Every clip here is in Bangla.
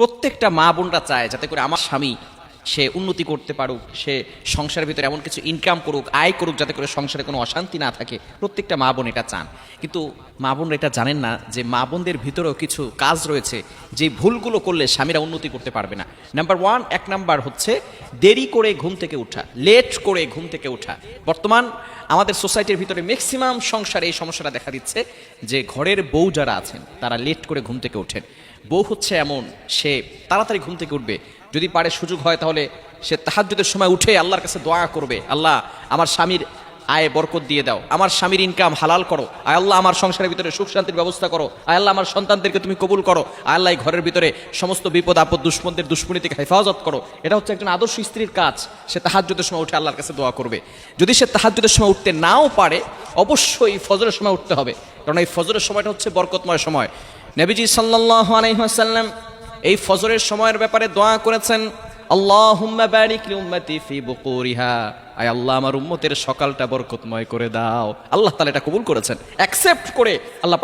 প্রত্যেকটা মা বোনরা চায় যাতে করে আমার স্বামী সে উন্নতি করতে পারুক, সে সংসারের ভিতরে এমন কিছু ইনকাম করুক, আয় করুক, যাতে করে সংসারে কোনো অশান্তি না থাকে। প্রত্যেকটা মা বোন এটা চান। কিন্তু মা বোনরা এটা জানেন না যে মা বোনদের ভিতরেও কিছু কাজ রয়েছে, যে ভুলগুলো করলে স্বামীরা উন্নতি করতে পারবে না। নাম্বার ওয়ান এক নাম্বার হচ্ছে দেরি করে ঘুম থেকে ওঠা লেট করে ঘুম থেকে ওঠা বর্তমান আমাদের সোসাইটির ভিতরে ম্যাক্সিমাম সংসারে এই সমস্যাটা দেখা দিচ্ছে যে ঘরের বউ যারা আছেন, তারা লেট করে ঘুম থেকে ওঠেন। বউ হচ্ছে এমন, সে তাড়াতাড়ি ঘুম থেকে উঠবে যদি পারে সুযোগ হয় তাহলে সে তাহাজ্জুদের সময় উঠে আল্লাহর কাছে দোয়া করবে। আল্লাহ, আমার স্বামীর আয় বরকত দিয়ে দাও। আমার স্বামীর ইনকাম হালাল করো। আয় আল্লাহ, আমার সংসারের ভিতরে সুখ শান্তির ব্যবস্থা করো। আয় আল্লাহ, আমার সন্তানদেরকে তুমি কবুল করো। আয় আল্লাহ ঘরের ভিতরে সমস্ত বিপদ, আপদ, দুশ্মনদের দুশ্মনী থেকে হেফাজত করো। এটা হচ্ছে একজন আদর্শ স্ত্রীর কাজ। সে তাহাজ্জুদের সময় উঠে আল্লাহর কাছে দোয়া করবে। যদি সে তাহাজ্জুদের সময় উঠতে নাও পারে, অবশ্যই ফজরের সময় উঠতে হবে। কারণ এই ফজরের সময়টা হচ্ছে বরকতময় সময়। নবীজি সাল্লাহ আলাইসাল্লাম এই ফজরের সময়ের ব্যাপারে দোয়া করেছেন আল্লাহ সকালটা বরকতময় করে দাও। আল্লাহ এটা কবুল করেছেন। অ্যাকসেপ্ট করে আল্লাহ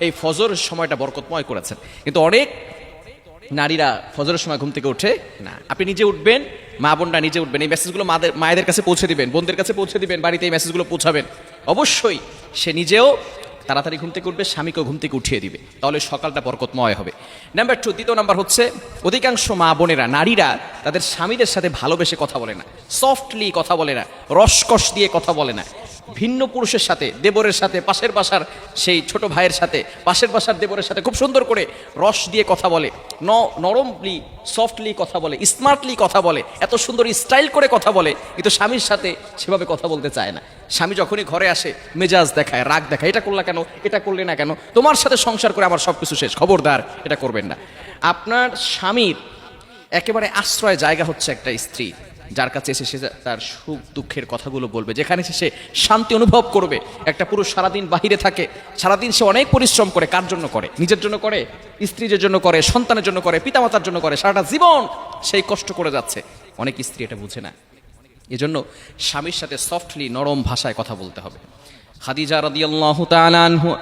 এই সময়টা বরকতময় করেছেন। কিন্তু অনেক নারীরা ফজরের সময় ঘুম থেকে ওঠে না। আপনি নিজে উঠবেন, মা বোনরা নিজে উঠবেন, এই মেসেজগুলো মাদের, মায়েদের কাছে পৌঁছে দিবেন, বোনদের কাছে পৌঁছে দিবেন, বাড়িতে এই মেসেজগুলো পৌঁছাবেন। অবশ্যই সে নিজেও তাড়াতাড়ি ঘুম থেকে উঠবে স্বামীকেও ঘুম থেকে উঠিয়ে দিবে। তাহলে সকালটা বরকতময় হবে। নাম্বার টু দ্বিতীয় নাম্বার হচ্ছে, অধিকাংশ মা বোনেরা, নারীরা তাদের স্বামীদের সাথে ভালোবেসে কথা বলে না। সফটলি কথা বলে না, রসকস দিয়ে কথা বলে না। ভিন্ন পুরুষের সাথে, দেবরের সাথে, পাশের বাসার সেই ছোট ভাইয়ের সাথে, পাশের বাসার দেবরের সাথে খুব সুন্দর করে রস দিয়ে কথা বলে। ন, নরমলি সফটলি কথা বলে স্মার্টলি কথা বলে, এত সুন্দর স্টাইল করে কথা বলে, কিন্তু স্বামীর সাথে সেভাবে কথা বলতে চায় না। স্বামী যখনই ঘরে আসে, মেজাজ দেখায়, রাগ দেখায়, এটা করলা কেন, এটা করলে না কেন, তোমার সাথে সংসার করে আমার সব কিছু শেষ, খবরদার, এটা করবেন না। আপনার স্বামীর একেবারে আশ্রয় জায়গা হচ্ছে একটা স্ত্রী, যার কাছে এসে সে তার সুখ দুঃখের কথাগুলো বলবে, যেখানে এসে সে শান্তি অনুভব করবে, একটা পুরুষ সারাদিন বাহিরে থাকে, সারাদিন সে অনেক পরিশ্রম করে, কার জন্য করে? নিজের জন্য করে? স্ত্রীদের জন্য করে? সন্তানের জন্য করে? পিতামাতার জন্য করে? সারাটা জীবন সেই কষ্ট করে যাচ্ছে। অনেক স্ত্রী এটা বুঝে না। এজন্য স্বামীর সাথে সফটলি নরম ভাষায় কথা বলতে হবে। খাদিজা রাদিয়াল্লাহু তাআলা আনহু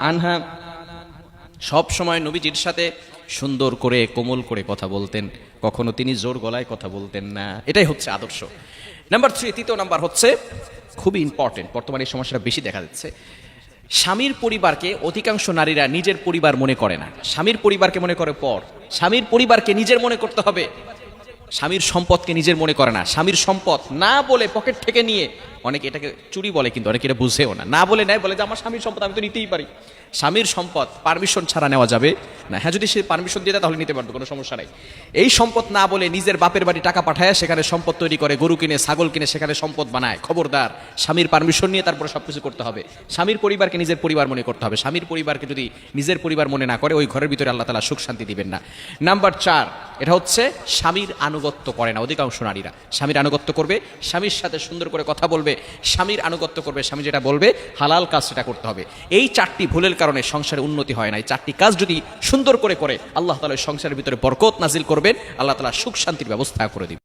সব সময় নবীজির সাথে সুন্দর করে, কোমল করে কথা বলতেন। কখনো তিনি জোর গলায় কথা বলতেন না। এটাই হচ্ছে আদর্শ। নাম্বার থ্রি তৃতীয় নাম্বার হচ্ছে খুবই ইম্পর্টেন্ট বর্তমানে এই সমস্যাটা বেশি দেখা যাচ্ছে। স্বামীর পরিবারকে অধিকাংশ নারীরা নিজের পরিবার মনে করে না। স্বামীর পরিবারকে মনে করে পর। স্বামীর পরিবারকে নিজের মনে করতে হবে। স্বামীর সম্পদকে নিজের মনে করে না। স্বামীর সম্পদ না বলে পকেট থেকে নিয়ে অনেকে এটাকে চুরি বলে কিন্তু অনেকে এটা বুঝেও না। না বলে নেয় বলে যে আমার স্বামীর সম্পদ আমি তো নিতেই পারি। স্বামীর সম্পদ পারমিশন ছাড়া নেওয়া যাবে না। হ্যাঁ যদি সে পারমিশন দিয়ে দেয় তাহলে নিতে পারবে কোনো সমস্যা নাই। এই সম্পদ না বলে নিজের বাপের বাড়ি টাকা পাঠায়, সেখানে সম্পদ তৈরি করে, গরু কিনে, ছাগল কিনে, সেখানে সম্পদ বানায়। খবরদার, স্বামীর পারমিশন নিয়ে তারপরে সব কিছু করতে হবে। স্বামীর পরিবারকে নিজের পরিবার মনে করতে হবে। স্বামীর পরিবারকে যদি নিজের পরিবার মনে না করে, ওই ঘরের ভিতরে আল্লাহ তালা সুখ শান্তি দিবেন না। নাম্বার চার, এটা হচ্ছে স্বামীর আনুগত্য করে না, অধিকাংশ নারীরা। স্বামীর আনুগত্য করবে, স্বামীর সাথে সুন্দর করে কথা বলবে স্বামীর আনুগত্য করবে, স্বামী যেটা বলবে, হালাল কাজ সেটা করতে হবে। এই চারটি ভুলের কারণে সংসারে উন্নতি হয় না। এই চারটি কাজ যদি সুন্দর করে করে আল্লাহ তালা সংসারের ভিতরে বরকত নাজিল করবেন, আল্লাহ তালা সুখ শান্তির ব্যবস্থা করে দিবেন।